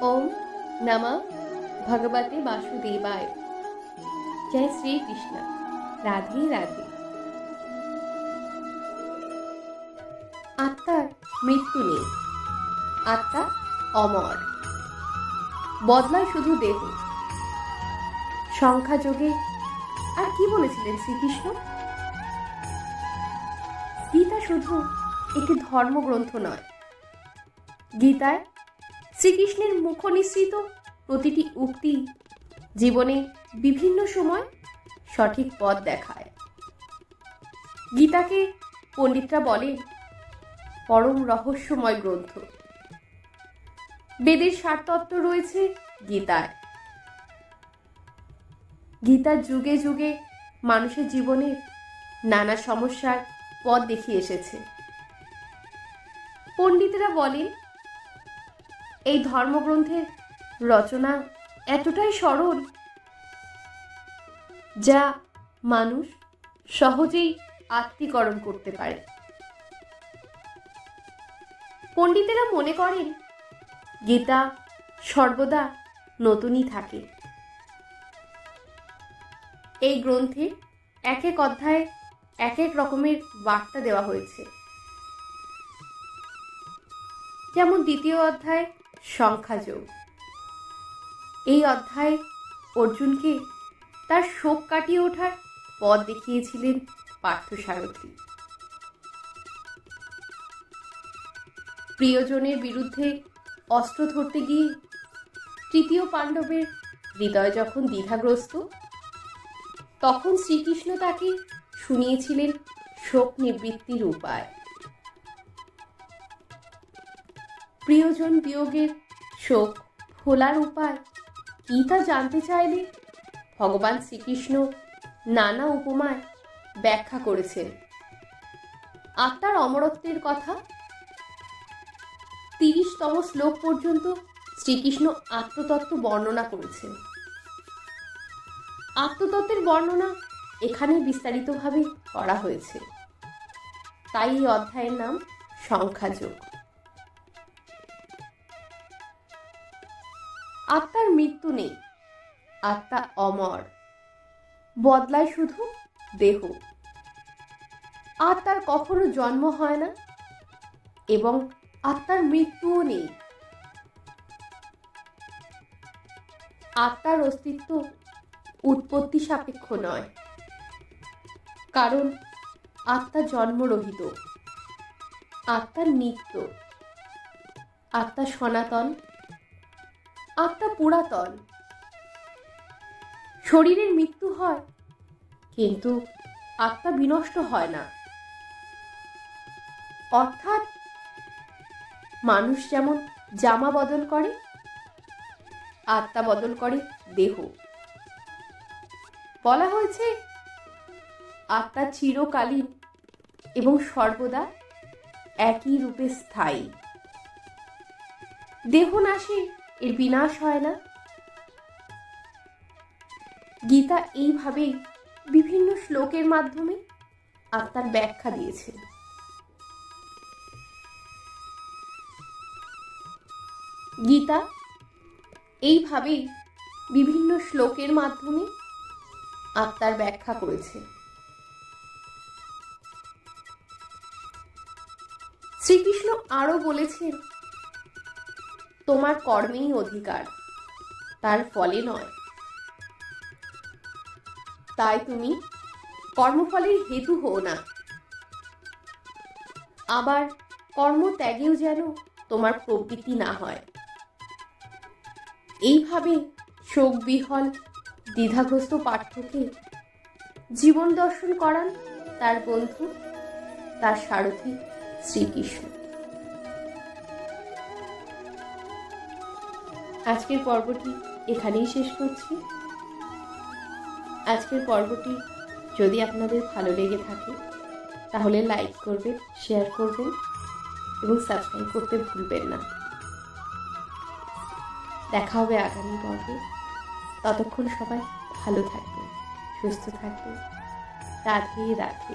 ওম নমা ভগবতে বাসুদেবায়। জয় শ্রীকৃষ্ণ। রাধে রাধে। আত্মার মৃত্যু নেই। আত্মা অমর। বদলায় শুধু দেহ। সংখ্যা যোগে আর কি বলেছিলেন শ্রীকৃষ্ণ? গীতা শুধু একটি ধর্মগ্রন্থ নয়। গীতায় শ্রীকৃষ্ণের মুখ নিঃসৃত প্রতিটি উক্তি জীবনে বিভিন্ন সময় সঠিক পথ দেখায়। গীতাকে পণ্ডিতরা বলেন পরম রহস্যময় গ্রন্থ। বেদের সারতত্ত্ব রয়েছে গীতায়। গীতার যুগে যুগে মানুষের জীবনে নানা সমস্যার পথ দেখিয়ে এসেছে। পণ্ডিতরা বলেন এই ধর্মগ্রন্থের রচনা এতটাই সরল যা মানুষ সহজেই আত্মীকরণ করতে পারে। পণ্ডিতেরা মনে করেন, গীতা সর্বদা নতুনই থাকে। এই গ্রন্থে এক এক অধ্যায়ে এক এক রকমের বার্তা দেওয়া হয়েছে। যেমন দ্বিতীয় অধ্যায় সংখ্যাযোগ। এই অধ্যায়ে অর্জুনকে তার শোক কাটিয়ে ওঠার পথ দেখিয়েছিলেন পার্থসারথী প্রিয়জনের বিরুদ্ধে অস্ত্র ধরতে গিয়ে তৃতীয় পাণ্ডবের হৃদয় যখন দ্বিধাগ্রস্ত, তখন শ্রীকৃষ্ণ তাকে শুনিয়েছিলেন শোক নিবৃত্তির উপায়। প্রিয়জন বিয়োগের শোক ভোলার উপায়। কি তা জানতে চাইলে ভগবান শ্রীকৃষ্ণ নানা উপমায় ব্যাখ্যা করেছেন। আত্মার অমরত্বের কথা তিরিশতম শ্লোক পর্যন্ত শ্রীকৃষ্ণ আত্মতত্ত্ব বর্ণনা করেছেন। আত্মতত্ত্বের বর্ণনা এখানে বিস্তারিতভাবে করা হয়েছে। তাই এই অধ্যায়ের নাম সংখ্যাযোগ। আত্মার মৃত্যু নেই, আত্মা অমর, বদলায় শুধু দেহ। আত্মার কখনো জন্ম হয় না এবং আত্মার মৃত্যুও নেই। আত্মার অস্তিত্ব উৎপত্তি সাপেক্ষ নয়, কারণ আত্মা জন্মরহিত। আত্মার নিত্য, আত্মা সনাতন আত্মা পুরাতন। শরীরের মৃত্যু হয়, কিন্তু আত্মা বিনষ্ট হয় না। অর্থাৎ মানুষ যেমন জামা বদল করে, আত্মা বদল করে দেহ। বলা হয়েছে, আত্মা চিরকালীন এবং সর্বদা একই রূপে স্থায়ী। দেহ নাশে এর বিনাশ হয় না। গীতা এইভাবেই বিভিন্ন শ্লোকের মাধ্যমে আত্মার ব্যাখ্যা দিয়েছে। গীতা এইভাবেই বিভিন্ন শ্লোকের মাধ্যমে আত্মার ব্যাখ্যা করেছে। শ্রীকৃষ্ণ আরও বলেছেন তোমার কর্মেই অধিকার। তার ফলে নয়। তাই তুমি কর্মফলের হেতু হও না। আবার কর্ম ত্যাগেও যেন তোমার প্রবৃত্তি না হয়। এইভাবে শোক বিহল দ্বিধাগ্রস্ত পাঠ্যকে জীবন দর্শন করান তার বন্ধু, তার সারথী শ্রীকৃষ্ণ। আজকের পর্বটি এখানেই শেষ করছি। আজকের পর্বটি যদি আপনাদের ভালো লেগে থাকে, তাহলে লাইক করবেন শেয়ার করবেন এবং সাবস্ক্রাইব করতে ভুলবেন না। দেখা হবে আগামী পর্বে। ততক্ষণ সবাই ভালো থাকবে সুস্থ থাকবে রাধে রাধে